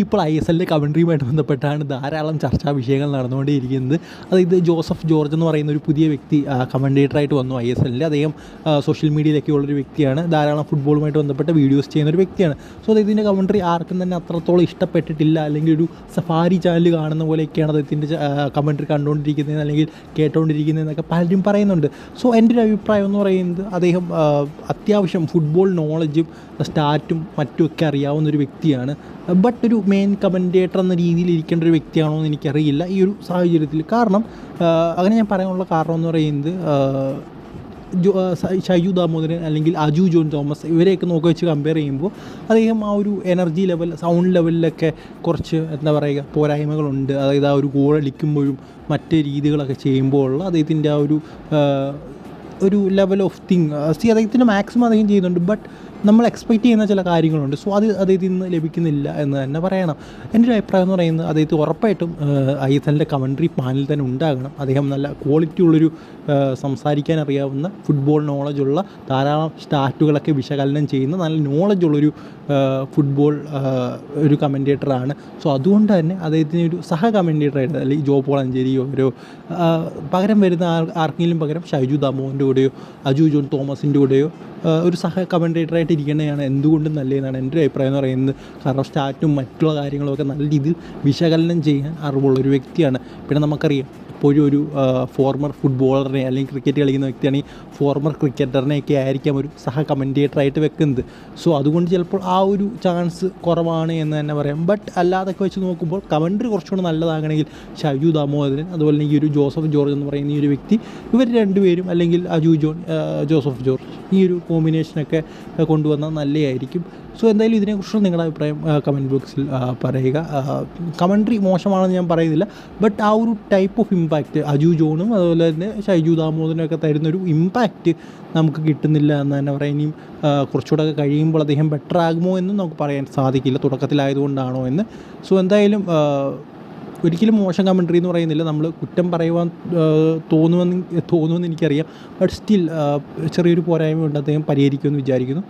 ഇപ്പോൾ I S എല്ലിന്റെ കമൻട്രിയുമായിട്ട് ബന്ധപ്പെട്ടാണ് ധാരാളം ചർച്ചാ വിഷയങ്ങൾ നടന്നുകൊണ്ടേയിരിക്കുന്നത്. അതായത് ജോസഫ് ജോർജ് എന്ന് പറയുന്ന ഒരു പുതിയ വ്യക്തി കമന്റേറ്ററായിട്ട് വന്നു ഐ എസ് എല്ലിൽ. അദ്ദേഹം സോഷ്യൽ മീഡിയയിലൊക്കെ ഉള്ളൊരു വ്യക്തിയാണ്. ധാരാളം ഫുട്ബോളുമായിട്ട് ബന്ധപ്പെട്ട വീഡിയോസ് ചെയ്യുന്ന ഒരു വ്യക്തിയാണ് സോ അദ്ദേഹത്തിന്റെ കമൻട്രി ആർക്കും തന്നെ അത്രത്തോളം ഇഷ്ടപ്പെട്ടിട്ടില്ല. അല്ലെങ്കിൽ ഒരു സഫാരി ചാനൽ കാണുന്ന പോലെയൊക്കെയാണ് അദ്ദേഹത്തിന്റെ കമൻട്രി കണ്ടുകൊണ്ടിരിക്കുന്നത് അല്ലെങ്കിൽ കേട്ടുകൊണ്ടിരിക്കുന്നതെന്നൊക്കെ പലരും പറയുന്നുണ്ട്. സോ എന്റെ ഒരു അഭിപ്രായം എന്ന് പറയുന്നത് അദ്ദേഹം അത്യാവശ്യം ഫുട്ബോൾ നോളജും സ്റ്റാറ്റും മറ്റുമൊക്കെ അറിയാവുന്ന ഒരു വ്യക്തിയാണ്. ബട്ട് ഒരു മെയിൻ കമന്റേറ്റർ എന്ന രീതിയിൽ ഇരിക്കേണ്ട ഒരു വ്യക്തിയാണോ എന്ന് എനിക്കറിയില്ല ഈ ഒരു സാഹചര്യത്തിൽ. കാരണം അങ്ങനെ ഞാൻ പറയാനുള്ള കാരണം എന്ന് പറയുന്നത് ഷൈജു ദാമോദരൻ അല്ലെങ്കിൽ അജു ജോൺ തോമസ് ഇവരെയൊക്കെ നോക്കി വെച്ച് കമ്പയർ ചെയ്യുമ്പോൾ അദ്ദേഹം ആ ഒരു എനർജി ലെവൽ സൗണ്ട് ലെവലിലൊക്കെ കുറച്ച് എന്താ പറയുക പോരായ്മകളുണ്ട്. അതായത് ആ ഒരു ഗോൾ അടിക്കുമ്പോഴും മറ്റ് രീതികളൊക്കെ ചെയ്യുമ്പോഴുള്ള അദ്ദേഹത്തിന്റെ ആ ഒരു ഒരു ലെവൽ ഓഫ് തിങ് സി അദ്ദേഹത്തിന്റെ മാക്സിമം അദ്ദേഹം ചെയ്യുന്നുണ്ട്. ബട്ട് നമ്മൾ എക്സ്പെക്റ്റ് ചെയ്യുന്ന ചില കാര്യങ്ങളുണ്ട്. സോ അത് അദ്ദേഹത്തിൽ നിന്ന് ലഭിക്കുന്നില്ല എന്ന് തന്നെ പറയണം. എന്റെ ഒരു അഭിപ്രായം എന്ന് പറയുന്നത് അദ്ദേഹത്തെ ഉറപ്പായിട്ടും ഐ എസ് എല്ലിന്റെ കമൻട്രി പാനൽ തന്നെ ഉണ്ടാകണം. അദ്ദേഹം നല്ല ക്വാളിറ്റി ഉള്ളൊരു സംസാരിക്കാൻ അറിയാവുന്ന ഫുട്ബോൾ നോളജുള്ള ധാരാളം സ്റ്റാറ്റുകളൊക്കെ വിശകലനം ചെയ്യുന്ന നല്ല നോളജുള്ളൊരു ഫുട്ബോൾ ഒരു കമന്റേറ്ററാണ് സോ അതുകൊണ്ട് തന്നെ അദ്ദേഹത്തിന് ഒരു സഹ കമന്റേറ്ററായിട്ട് അല്ലെങ്കിൽ ജോ പോൾ അഞ്ചേരിയോ ഒരു പകരം വരുന്ന ആർ ആർക്കെങ്കിലും പകരം ഷൈജു ദാമോന്റെ കൂടെയോ അജു ജോൺ തോമസിന്റെ കൂടെയോ ഒരു സഹ കമന്റേറ്ററായിട്ട് ഇരിക്കുന്നതാണ് എന്തുകൊണ്ടും നല്ലതെന്നാണ് എന്റെ ഒരു അഭിപ്രായം എന്ന് പറയുന്നത്. കാരണം സ്റ്റാറ്റും മറ്റുള്ള കാര്യങ്ങളൊക്കെ നല്ല രീതിയിൽ വിശകലനം ചെയ്യാൻ അറിവുള്ളൊരു വ്യക്തിയാണ്. പിന്നെ നമുക്കറിയാം എപ്പോഴും ഒരു ഫോർമർ ഫുട്ബോളറിനെ അല്ലെങ്കിൽ ക്രിക്കറ്റ് കളിക്കുന്ന വ്യക്തിയാണെങ്കിൽ ഫോർമർ ക്രിക്കറ്ററിനെയൊക്കെ ആയിരിക്കാം ഒരു സഹ കമന്റേറ്ററായിട്ട് വെക്കുന്നത്. സോ അതുകൊണ്ട് ചിലപ്പോൾ ആ ഒരു ചാൻസ് കുറവാണ് എന്ന് തന്നെ പറയാം. ബട്ട് അല്ലാതൊക്കെ വെച്ച് നോക്കുമ്പോൾ കമൻട്രി കുറച്ചുകൂടെ നല്ലതാകണമെങ്കിൽ ഷൈജു ദാമോദരൻ അതുപോലെ തന്നെ ഈ ഒരു ജോസഫ് ജോർജ് എന്ന് പറയുന്ന ഈ ഒരു വ്യക്തി ഇവർ രണ്ടുപേരും അല്ലെങ്കിൽ അജു ജോൺ ജോസഫ് ജോർജ് ഈ ഒരു കോമ്പിനേഷനൊക്കെ കൊണ്ടുവന്നാൽ നല്ലതായിരിക്കും. സോ എന്തായാലും ഇതിനെക്കുറിച്ച് നിങ്ങളുടെ അഭിപ്രായം കമന്റ് ബോക്സിൽ പറയുക. കമൻട്രി മോശമാണെന്ന് ഞാൻ പറയുന്നില്ല. ബട്ട് ആ ഒരു ടൈപ്പ് ഓഫ് ഇമ്പാക്റ്റ് അജു ജോണും അതുപോലെ തന്നെ ഷൈജു ദാമോദരനും ഒക്കെ തരുന്നൊരു ഇമ്പാക്റ്റ് നമുക്ക് കിട്ടുന്നില്ല എന്ന് തന്നെ പറയാം. ഇനിയും കുറച്ചുകൂടെ ഒക്കെ കഴിയുമ്പോൾ അദ്ദേഹം ബെറ്റർ ആകുമോ എന്നും നമുക്ക് പറയാൻ സാധിക്കില്ല. തുടക്കത്തിലായതുകൊണ്ടാണോ എന്ന്. സോ എന്തായാലും ഒരിക്കലും മോശം കമൻട്രി എന്ന് പറയുന്നില്ല. നമ്മൾ കുറ്റം പറയുവാൻ തോന്നുമെന്ന് തോന്നുമെന്ന് എനിക്കറിയാം. ബട്ട് സ്റ്റിൽ ചെറിയൊരു പോരായ്മ ഉണ്ട് അദ്ദേഹം പരിഹരിക്കുമെന്ന് വിചാരിക്കുന്നു.